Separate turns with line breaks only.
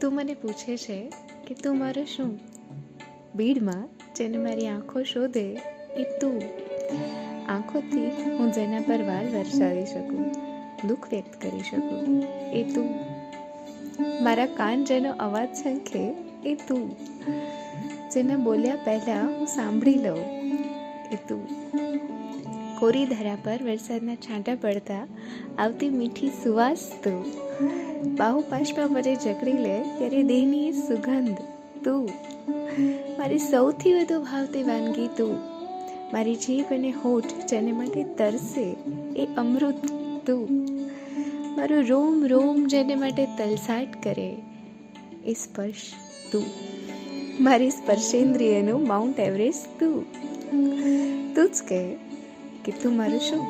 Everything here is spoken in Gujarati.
તું મને પૂછે છે કે તું મારો શું? ભીડમાં જેને મારી આંખો શોધે એ તું. આંખોથી હું જેના પર વાલ વરસાવી શકું, દુઃખ વ્યક્ત કરી શકું, એ તું. મારા કાન જેનો અવાજ સંખે એ તું. જેના બોલ્યા પહેલાં હું સાંભળી લઉં, એ તું. કોરી ધરા પર વરસાદના છાંટા પડતા આવતી મીઠી સુવાસ તું. બાહુ પાશમાં મને જકડી લે ત્યારે દેહની એ સુગંધ, તું. મારી સૌથી વધુ ભાવતી વાનગી તું. મારી જીભ અને હોઠ જેને માટે તરસે એ અમૃત, તું. મારું રોમ રોમ જેને માટે તલસાટ કરે એ સ્પર્શ, તું. મારી સ્પર્શેન્દ્રિયનું માઉન્ટ એવરેસ્ટ, તું. તું જ કહે કે તું મારું શું?